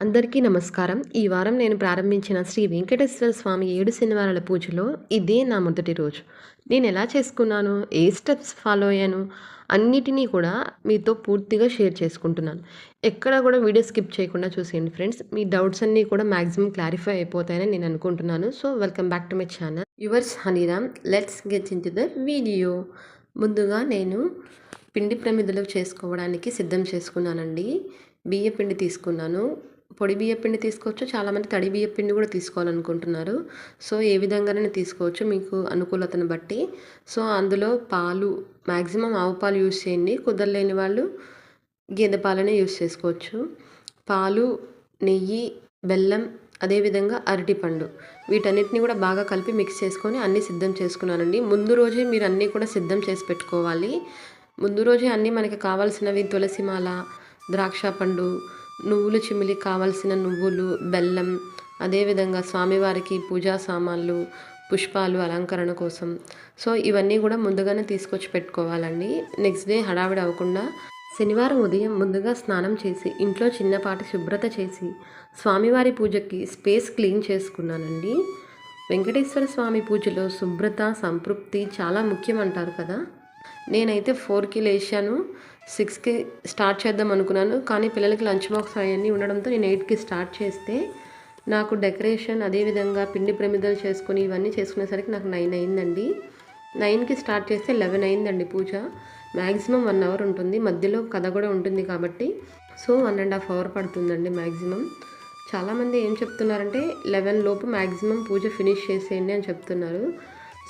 అందరికీ నమస్కారం. ఈ వారం నేను ప్రారంభించిన శ్రీ వెంకటేశ్వర స్వామి ఏడు శనివారాల పూజలో ఇదే నా మొదటి రోజు. నేను ఎలా చేసుకున్నాను? ఏ స్టెప్స్ ఫాలో అయ్యాను? అన్నిటినీ కూడా మీతో పూర్తిగా షేర్ చేసుకుంటున్నాను. ఎక్కడ కూడా వీడియో స్కిప్ చేయకుండా చూసేయండి ఫ్రెండ్స్. మీ డౌట్స్ అన్నీ కూడా మ్యాక్సిమం క్లారిఫై అయిపోతాయని నేను అనుకుంటున్నాను. So welcome back to my channel. Yours Haniram let's get into the video. ముందుగా నేను పిండి ప్రమిదలు చేసుకోవడానికి సిద్ధం చేసుకున్నానండి. బియ్య పిండి తీసుకున్నాను. పొడి బియ్యపిండి తీసుకోవచ్చు. చాలామంది తడి బియ్యపిండి కూడా తీసుకోవాలనుకుంటున్నారు. సో ఏ విధంగానే తీసుకోవచ్చు మీకు అనుకూలతను బట్టి. సో అందులో పాలు మ్యాక్సిమం ఆవు పాలు యూస్ చేయండి. కుదరలేని వాళ్ళు గేదె పాలనే యూస్ చేసుకోవచ్చు. పాలు నెయ్యి బెల్లం అదేవిధంగా అరటిపండు వీటన్నిటిని కూడా బాగా కలిపి మిక్స్ చేసుకొని అన్నీ సిద్ధం చేసుకున్నానండి. ముందు రోజే మీరు అన్నీ కూడా సిద్ధం చేసి పెట్టుకోవాలి. ముందు రోజే అన్నీ మనకి కావాల్సినవి తులసిమాల ద్రాక్ష పండు నువ్వులు చిమిలి కావలసిన నువ్వులు బెల్లం అదేవిధంగా స్వామివారికి పూజా సామాన్లు పుష్పాలు అలంకరణ కోసం. సో ఇవన్నీ కూడా ముందుగానే తీసుకొచ్చి పెట్టుకోవాలండి. నెక్స్ట్ డే హడావిడి అవ్వకుండా శనివారం ఉదయం ముందుగా స్నానం చేసి ఇంట్లో చిన్నపాటి శుభ్రత చేసి స్వామివారి పూజకి స్పేస్ క్లీన్ చేసుకున్నానండి. వెంకటేశ్వర స్వామి పూజలో శుభ్రత సంతృప్తి చాలా ముఖ్యం అంటారు కదా? నేనైతే ఫోర్కి లేచాను సిక్స్కి స్టార్ట్ చేద్దాం అనుకున్నాను. కానీ పిల్లలకి లంచ్ బాక్స్ అవన్నీ ఉండడంతో నేను ఎయిట్కి స్టార్ట్ చేస్తే నాకు డెకరేషన్ అదేవిధంగా పిండి ప్రమిదలు చేసుకుని ఇవన్నీ చేసుకునేసరికి నాకు నైన్ అయిందండి. నైన్కి స్టార్ట్ చేస్తే లెవెన్ అయిందండి పూజ. మ్యాక్సిమం వన్ అవర్ ఉంటుంది. మధ్యలో కథ కూడా ఉంటుంది కాబట్టి so one and half hour పడుతుందండి మ్యాక్సిమం చాలామంది ఏం చెప్తున్నారంటే లెవెన్ లోపు మ్యాక్సిమం పూజ ఫినిష్ చేసేయండి అని చెప్తున్నారు.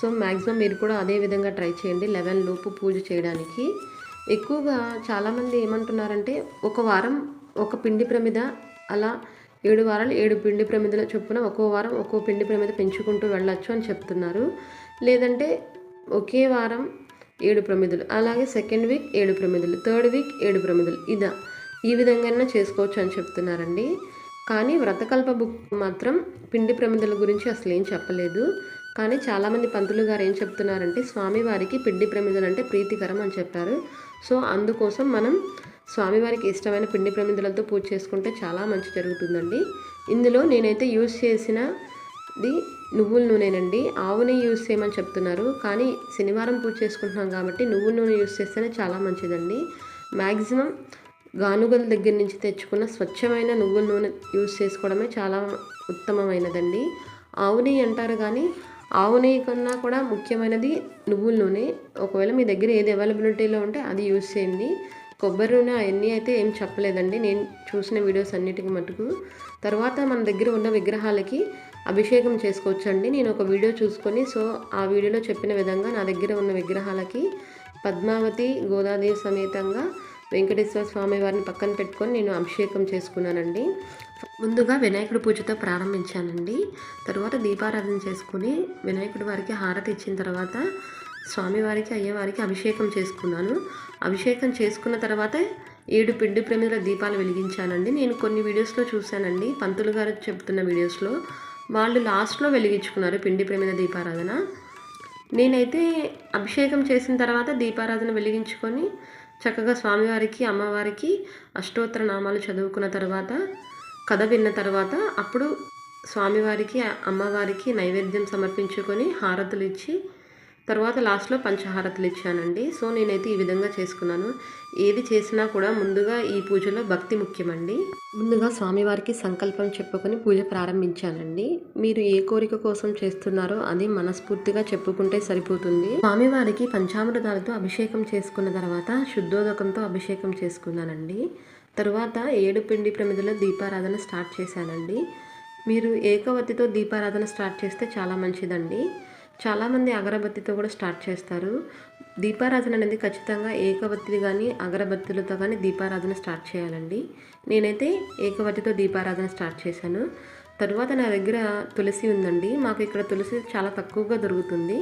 సో మ్యాక్సిమం మీరు కూడా అదే విధంగా ట్రై చేయండి. లెవెన్ లోపు పూజ చేయడానికి. ఎక్కువగా చాలామంది ఏమంటున్నారంటే ఒక వారం ఒక పిండి ప్రమిద అలా ఏడు వారాలు ఏడు పిండి ప్రమిదల చొప్పున ఒక్కో వారం ఒక్కో పిండి ప్రమిద పెంచుకుంటూ వెళ్ళొచ్చు అని చెప్తున్నారు. లేదంటే ఒకే వారం ఏడు ప్రమిదలు అలాగే సెకండ్ వీక్ ఏడు ప్రమిదలు థర్డ్ వీక్ ఏడు ప్రమిదలు ఇదా ఈ విధంగా చేసుకోవచ్చు అని చెప్తున్నారండి. కానీ వ్రతకల్ప బుక్ మాత్రం పిండి ప్రమిదల గురించి అసలు ఏం చెప్పలేదు. కానీ చాలామంది పంతులు గారు ఏం చెప్తున్నారంటే స్వామివారికి పిండి ప్రమిదలు అంటే ప్రీతికరం అని చెప్పారు. సో అందుకోసం మనం స్వామివారికి ఇష్టమైన పిండి ప్రమిదలతో పూజ చేసుకుంటే చాలా మంచి జరుగుతుందండి. ఇందులో నేనైతే యూజ్ చేసినది నువ్వుల నూనెనండి. ఆవు నెయ్యి యూజ్ చేయమని చెప్తున్నారు. కానీ శనివారం పూజ చేసుకుంటున్నాం కాబట్టి నువ్వుల నూనె యూజ్ చేస్తేనే చాలా మంచిదండి. మ్యాక్సిమం గానుగల దగ్గర నుంచి తెచ్చుకున్న స్వచ్ఛమైన నువ్వుల నూనె యూజ్ చేసుకోవడమే చాలా ఉత్తమమైనదండి. ఆవు నెయ్యి అంటారు కానీ ఆవు నెయ్యి కన్నా కూడా ముఖ్యమైనది నువ్వుల నూనె. ఒకవేళ మీ దగ్గర ఏది అవైలబిలిటీలో ఉంటే అది యూజ్ చేయండి. కొబ్బరి నూనె అవన్నీ అయితే ఏం చెప్పలేదండి. నేను చూసిన వీడియోస్ అన్నిటికి మటుకు. తర్వాత మన దగ్గర ఉన్న విగ్రహాలకి అభిషేకం చేసుకోవచ్చండి. నేను ఒక వీడియో చూసుకొని సో ఆ వీడియోలో చెప్పిన విధంగా నా దగ్గర ఉన్న విగ్రహాలకి పద్మావతి గోదాదేవి సమేతంగా వెంకటేశ్వర స్వామి వారిని పక్కన పెట్టుకొని నేను అభిషేకం చేసుకున్నానండి. ముందుగా వినాయకుడి పూజతో ప్రారంభించానండి. తర్వాత దీపారాధన చేసుకుని వినాయకుడి వారికి హారతి ఇచ్చిన తర్వాత స్వామివారికి అయ్యవారికి అభిషేకం చేసుకున్నాను. అభిషేకం చేసుకున్న తర్వాత ఏడు పిండి ప్రమిదల దీపాలు వెలిగించానండి. నేను కొన్ని వీడియోస్లో చూశానండి. పంతులు గారు చెప్తున్న వీడియోస్లో వాళ్ళు లాస్ట్లో వెలిగించుకున్నారు పిండి ప్రమిద దీపారాధన. నేనైతే అభిషేకం చేసిన తర్వాత దీపారాధన వెలిగించుకొని చక్కగా స్వామివారికి అమ్మవారికి అష్టోత్తర నామాలు చదువుకున్న తర్వాత కథ విన్న తర్వాత అప్పుడు స్వామివారికి అమ్మవారికి నైవేద్యం సమర్పించుకొని హారతులు ఇచ్చి తర్వాత లాస్ట్లో పంచహారతులు ఇచ్చానండి. సో నేనైతే ఈ విధంగా చేసుకున్నాను. ఏది చేసినా కూడా ముందుగా ఈ పూజలో భక్తి ముఖ్యమండి. ముందుగా స్వామివారికి సంకల్పం చెప్పుకొని పూజ ప్రారంభించానండి. మీరు ఏ కోరిక కోసం చేస్తున్నారో అది మనస్ఫూర్తిగా చెప్పుకుంటే సరిపోతుంది. స్వామివారికి పంచామృతాలతో అభిషేకం చేసుకున్న తర్వాత శుద్ధోదకంతో అభిషేకం చేసుకున్నానండి. తరువాత ఏడు పిండి ప్రమిదలో దీపారాధన స్టార్ట్ చేశానండి. మీరు ఏకవతితో దీపారాధన స్టార్ట్ చేస్తే చాలా మంచిదండి. చాలామంది అగరబత్తితో కూడా స్టార్ట్ చేస్తారు. దీపారాధన అనేది ఖచ్చితంగా ఏకవత్తి కానీ అగరబత్తులతో కానీ దీపారాధన స్టార్ట్ చేయాలండి. నేనైతే ఏకవత్తితో దీపారాధన స్టార్ట్ చేశాను. తరువాత నా దగ్గర తులసి ఉందండి. మాకు ఇక్కడ తులసి చాలా తక్కువగా దొరుకుతుంది.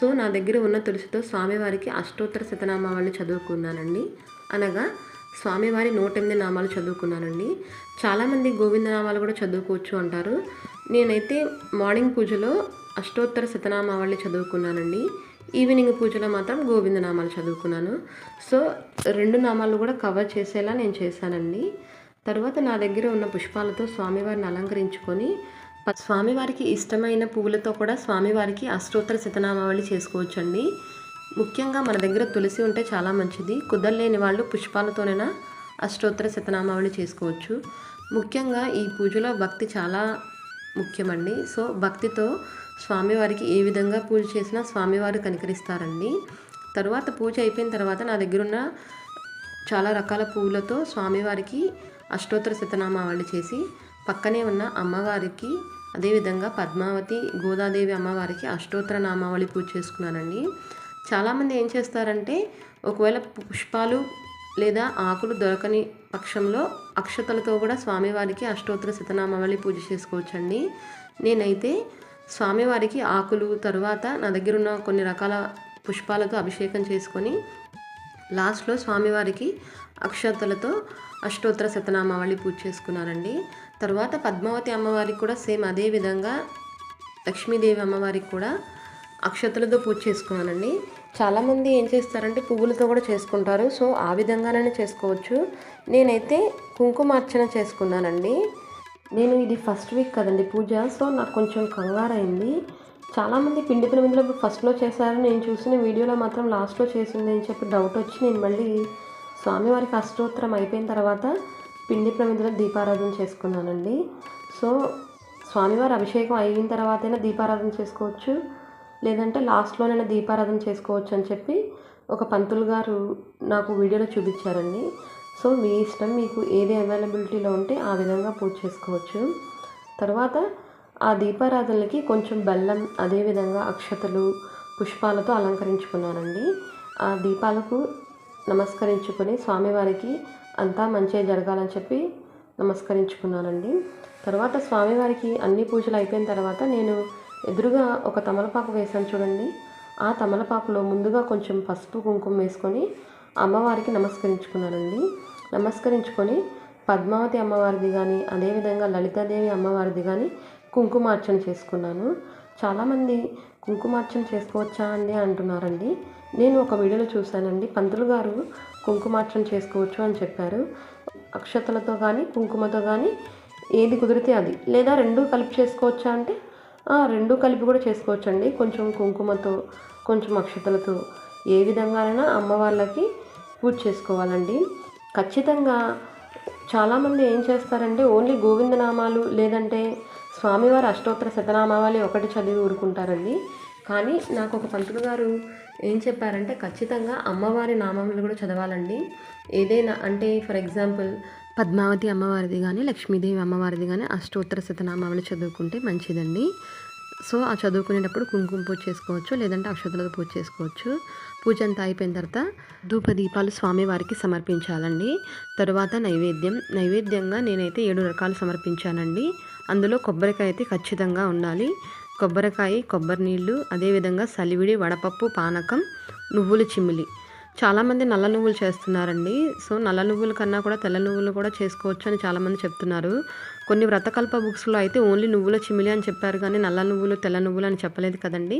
సో నా దగ్గర ఉన్న తులసితో స్వామివారికి అష్టోత్తర శతనామావళి చదువుకున్నానండి. అనగా స్వామివారి నూట ఎనిమిది నామాలు చదువుకున్నానండి. చాలామంది గోవింద నామాలు కూడా చదువుకోవచ్చు అంటారు. నేనైతే మార్నింగ్ పూజలో అష్టోత్తర శతనామావళి చదువుకున్నానండి. ఈవినింగ్ పూజలో మాత్రం గోవింద నామాలు చదువుకున్నాను. సో రెండు నామాలు కూడా కవర్ చేసేలా నేను చేశానండి. తర్వాత నా దగ్గర ఉన్న పుష్పాలతో స్వామివారిని అలంకరించుకొని స్వామివారికి ఇష్టమైన పువ్వులతో కూడా స్వామివారికి అష్టోత్తర శతనామావళి చేసుకోవచ్చండి. ముఖ్యంగా మన దగ్గర తులసి ఉంటే చాలా మంచిది. కుదరలేని వాళ్ళు పుష్పాలతోనైనా అష్టోత్తర శతనామావళి చేసుకోవచ్చు. ముఖ్యంగా ఈ పూజలో భక్తి చాలా ముఖ్యమండి. సో భక్తితో స్వామివారికి ఏ విధంగా పూజ చేసినా స్వామివారు కనికరిస్తారండి. తర్వాత పూజ అయిపోయిన తర్వాత నా దగ్గర ఉన్న చాలా రకాల పువ్వులతో స్వామివారికి అష్టోత్తర శతనామావళి చేసి పక్కనే ఉన్న అమ్మవారికి అదేవిధంగా పద్మావతి గోదాదేవి అమ్మవారికి అష్టోత్తర నామావళి పూజ చేసుకున్నానండి. చాలామంది ఏం చేస్తారంటే ఒకవేళ పుష్పాలు లేదా ఆకులు దొరకని పక్షంలో అక్షతలతో కూడా స్వామివారికి అష్టోత్తర శతనామావళి పూజ చేసుకోవచ్చండి. నేనైతే స్వామివారికి ఆకులు తర్వాత నా దగ్గర ఉన్న కొన్ని రకాల పుష్పాలతో అభిషేకం చేసుకొని లాస్ట్లో స్వామివారికి అక్షతలతో అష్టోత్తర శతనామావళి పూజ చేసుకున్నానండి. తర్వాత పద్మావతి అమ్మవారికి కూడా సేమ్ అదే విధంగా లక్ష్మీదేవి అమ్మవారికి కూడా అక్షతలతో పూజ చేసుకున్నానండి చాలామంది ఏం చేస్తారంటే పువ్వులతో కూడా చేసుకుంటారు. సో ఆ విధంగానే చేసుకోవచ్చు. నేనైతే కుంకుమార్చన చేసుకున్నానండి. నేను ఇది ఫస్ట్ వీక్ కదండి పూజ. సో నాకు కొంచెం కంగారైంది. చాలామంది పిండి పిరమిదలో ఫస్ట్లో చేశారు. నేను చూసిన వీడియోలో మాత్రం లాస్ట్లో చేసింది అని చెప్పి డౌట్ వచ్చి నేను మళ్ళీ స్వామివారికి అష్టోత్తరం అయిపోయిన తర్వాత పిండి ప్రమిదలో దీపారాధన చేసుకున్నానండి. సో స్వామివారి అభిషేకం అయిన తర్వాతైనా దీపారాధన చేసుకోవచ్చు. లేదంటే లాస్ట్లోనైనా దీపారాధన చేసుకోవచ్చు అని చెప్పి ఒక పంతులు గారు నాకు వీడియోలో చూపించారండి. సో మీ ఇష్టం మీకు ఏది అవైలబిలిటీలో ఉంటే ఆ విధంగా పూజ చేసుకోవచ్చు. తర్వాత ఆ దీపారాధనలకి కొంచెం బెల్లం అదేవిధంగా అక్షతలు పుష్పాలతో అలంకరించుకున్నానండి. ఆ దీపాలకు నమస్కరించుకొని స్వామివారికి అంతా మంచిగా జరగాలని చెప్పి నమస్కరించుకున్నానండి. తర్వాత స్వామివారికి అన్ని పూజలు అయిపోయిన తర్వాత నేను ఎదురుగా ఒక తమలపాకు వేశాను చూడండి. ఆ తమలపాకులో ముందుగా కొంచెం పసుపు కుంకుమ వేసుకొని అమ్మవారికి నమస్కరించుకున్నానండి. నమస్కరించుకొని పద్మావతి అమ్మవారిది కానీ అదేవిధంగా లలితాదేవి అమ్మవారిది కానీ కుంకుమార్చన చేసుకున్నాను. చాలామంది కుంకుమార్చన చేసుకోవచ్చా అండి అంటున్నారండి. నేను ఒక వీడియోలో చూశానండి. పంతులు గారు కుంకుమార్చన చేసుకోవచ్చు అని చెప్పారు. అక్షతలతో కానీ కుంకుమతో కానీ ఏది కుదిరితే అది. లేదా రెండు కలిపి చేసుకోవచ్చా అంటే రెండు కలిపి కూడా చేసుకోవచ్చండి. కొంచెం కుంకుమతో కొంచెం అక్షతలతో ఏ విధంగానైనా అమ్మవార్లకి పూజ చేసుకోవాలండి. ఖచ్చితంగా చాలామంది ఏం చేస్తారంటే ఓన్లీ గోవిందనామాలు లేదంటే స్వామివారి అష్టోత్తర శతనామావళి ఒకటి చదివి ఊరుకుంటారండి. కానీ నాకు ఒక పంతులు గారు ఏం చెప్పారంటే ఖచ్చితంగా అమ్మవారి నామములు కూడా చదవాలండి. ఏదైనా అంటే ఫర్ ఎగ్జాంపుల్ పద్మావతి అమ్మవారిది కానీ లక్ష్మీదేవి అమ్మవారిది కానీ అష్టోత్తర శతనామావళి చదువుకుంటే మంచిదండి. సో ఆ చదువుకునేటప్పుడు కుంకుమ పూజ చేసుకోవచ్చు లేదంటే అక్షతలతో పూజ చేసుకోవచ్చు. పూజ అంతా అయిపోయిన తర్వాత ధూప దీపాలు స్వామివారికి సమర్పించాలండి. తరువాత నైవేద్యం. నైవేద్యంగా నేనైతే ఏడు రకాలు సమర్పించానండి. అందులో కొబ్బరికాయ అయితే ఖచ్చితంగా ఉండాలి. కొబ్బరికాయ కొబ్బరి నీళ్ళు అదేవిధంగా సలివిడి వడపప్పు పానకం నువ్వుల చిమ్మిలి. చాలామంది నల్ల నువ్వులు చేస్తున్నారండి. సో నల్ల నువ్వుల కన్నా కూడా తెల్ల నువ్వులు కూడా చేసుకోవచ్చు అని చాలామంది చెప్తున్నారు. కొన్ని వ్రతకల్ప బుక్స్లో అయితే ఓన్లీ నువ్వుల చిమిలి అని చెప్పారు కానీ నల్ల నువ్వులు తెల్ల నువ్వులు అని చెప్పలేదు కదండి.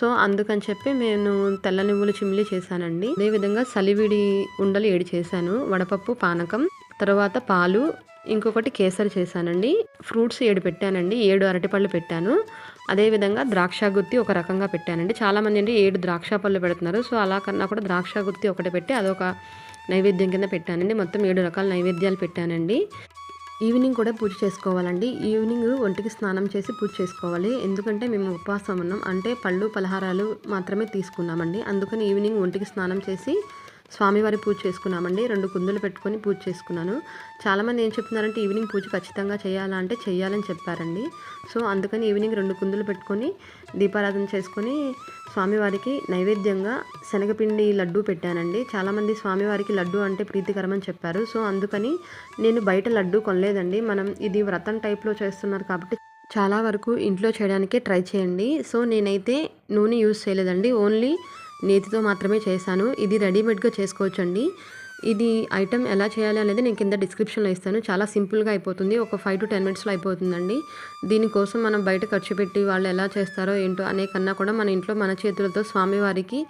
సో అందుకని చెప్పి నేను తెల్ల నువ్వుల చిమిలి చేశానండి. అదేవిధంగా సలివిడి ఉండలు ఏడు చేశాను. వడపప్పు పానకం తర్వాత పాలు ఇంకొకటి కేసరి చేశానండి. ఫ్రూట్స్ ఏడు పెట్టానండి. ఏడు అరటిపళ్ళు పెట్టాను. అదేవిధంగా ద్రాక్ష గుత్తి ఒక రకంగా పెట్టానండి. చాలామంది అంటే ఏడు ద్రాక్ష పళ్ళు పెడుతున్నారు. సో అలా కన్నా కూడా ద్రాక్ష గుత్తి ఒకటి పెట్టి అదొక నైవేద్యం కింద పెట్టానండి. మొత్తం ఏడు రకాల నైవేద్యాలు పెట్టానండి. ఈవినింగ్ కూడా పూజ చేసుకోవాలండి. ఈవినింగ్ ఒంటికి స్నానం చేసి పూజ చేసుకోవాలి. ఎందుకంటే మేము ఉపవాసం ఉన్నాం. అంటే పళ్ళు పలహారాలు మాత్రమే తీసుకున్నామండి. అందుకని ఈవినింగ్ ఒంటికి స్నానం చేసి స్వామివారి పూజ చేసుకున్నామండి. రెండు కుందులు పెట్టుకొని పూజ చేసుకున్నాను. చాలామంది ఏం చెప్తున్నారంటే ఈవినింగ్ పూజ ఖచ్చితంగా చేయాలా అంటే చేయాలని చెప్పారండి. సో అందుకని ఈవినింగ్ రెండు కుందులు పెట్టుకొని దీపారాధన చేసుకొని స్వామివారికి నైవేద్యంగా శనగపిండి లడ్డు పెట్టానండి. చాలామంది స్వామివారికి లడ్డు అంటే ప్రీతికరమని చెప్పారు. సో అందుకని నేను బయట లడ్డు కొనలేదండి. మనం ఇది వ్రతం టైప్లో చేస్తున్నారు కాబట్టి చాలా వరకు ఇంట్లో చేయడానికే ట్రై చేయండి. సో నేనైతే నూనె యూజ్ చేయలేదండి. ఓన్లీ నేతితో మాత్రమే చేశాను. ఇది రెడీమేడ్గా చేసుకోవచ్చండి. ఇది ఐటెం ఎలా చేయాలి అనేది నేను కింద డిస్క్రిప్షన్లో ఇస్తాను. చాలా సింపుల్గా అయిపోతుంది. ఒక ఫైవ్ టు టెన్ మినిట్స్లో అయిపోతుందండి. దీనికోసం మనం బయట ఖర్చు పెట్టి వాళ్ళు ఎలా చేస్తారో ఏంటో అనే కన్నా కూడా మన ఇంట్లో మన చేతులతో స్వామివారికి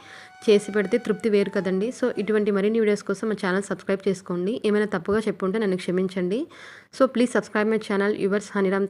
చేసి పెడితే తృప్తి వేరు కదండి. సో ఇటువంటి మరిన్ని వీడియోస్ కోసం మా ఛానల్ సబ్స్క్రైబ్ చేసుకోండి. ఏమైనా తప్పుగా చెప్పుంటే నన్ను క్షమించండి. So please subscribe my channel. Yours Haniram